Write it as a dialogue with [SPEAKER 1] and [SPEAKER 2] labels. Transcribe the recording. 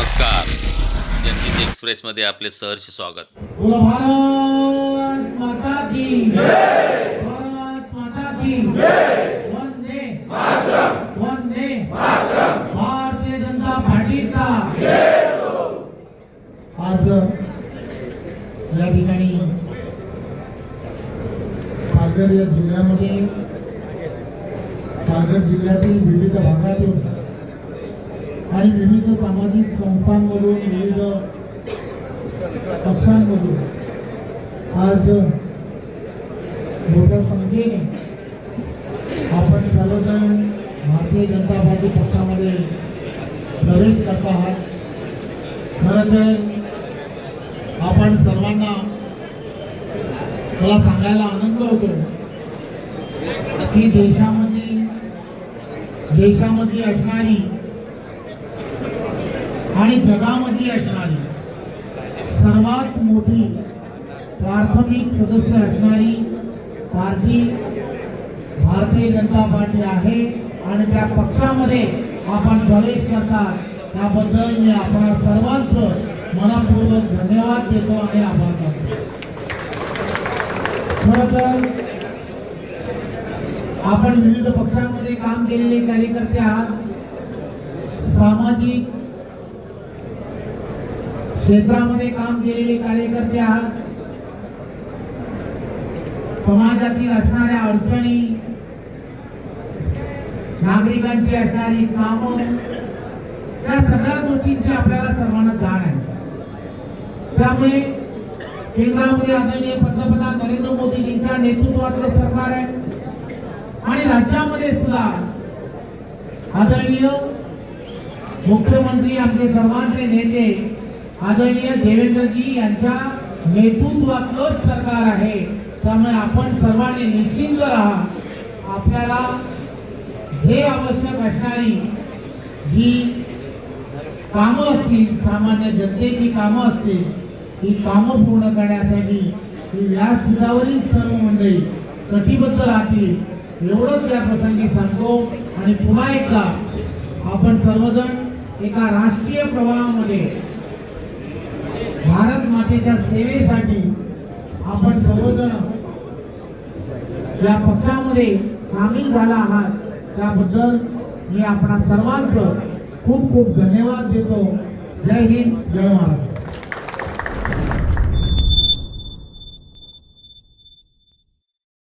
[SPEAKER 1] नमस्कार. जनहित एक्सप्रेसमध्ये आपले सहर्ष स्वागत.
[SPEAKER 2] माता भारतीय जनता पार्टीचा. आज या ठिकाणी पालघर या जिल्ह्यामध्ये पालघर जिल्ह्यातील विविध भागातून आणि विविध सामाजिक संस्थांमधून विविध पक्षांमधून आज मोठ्या संख्येने आपण सर्वजण भारतीय जनता पार्टी पक्षामध्ये प्रवेश करत आहात. खरं तर आपण सर्वांना मला सांगायला आनंद होतो की देशामधली देशामधली असणारी आणि जगामध्ये असणारी सर्वात मोठी प्राथमिक सदस्य असणारी पार्टी भारतीय जनता पार्टी आहे. आणि त्या पक्षामध्ये आपण प्रवेश करतात. त्याबद्दल मी आपण सर्वांचं मनपूर्वक धन्यवाद देतो आणि आभार मानतो. खरं तर आपण विविध पक्षांमध्ये काम केलेले कार्यकर्ते आहात. सामाजिक क्षेत्रामध्ये काम केलेले कार्यकर्ते आहात. समाजातील असणाऱ्या अडचणी नागरिकांची असणारी कामं त्या सगळ्या गोष्टींची आपल्याला सर्वांना जाण आहे. त्यामुळे केंद्रामध्ये आदरणीय पंतप्रधान नरेंद्र मोदीजींच्या नेतृत्वातलं सरकार आहे. आणि राज्यामध्ये सुद्धा आदरणीय मुख्यमंत्री आमचे सर्वांचे नेते आदरणीय देवेंद्रजी यांच्या नेतृत्वातलंच सरकार आहे त्यामुळे आपण सर्वांनी निश्चिंत राहा. आपल्याला जे आवश्यक असणारी ही कामं असतील सामान्य जनतेची कामं असतील ही कामं पूर्ण करण्यासाठी ही व्यासपीठावरील सर्व मंडळी कटिबद्ध राहतील. एवढंच या प्रसंगी सांगतो आणि पुन्हा एकदा आपण सर्वजण एका राष्ट्रीय प्रवाहामध्ये जनतेच्या सेवेसाठी आपण सर्वजण या पक्षामध्ये सामील झाला आहात. त्याबद्दल मी आपणा सर्वांचं खूप खूप धन्यवाद देतो. जय हिंद जय महाराष्ट्र.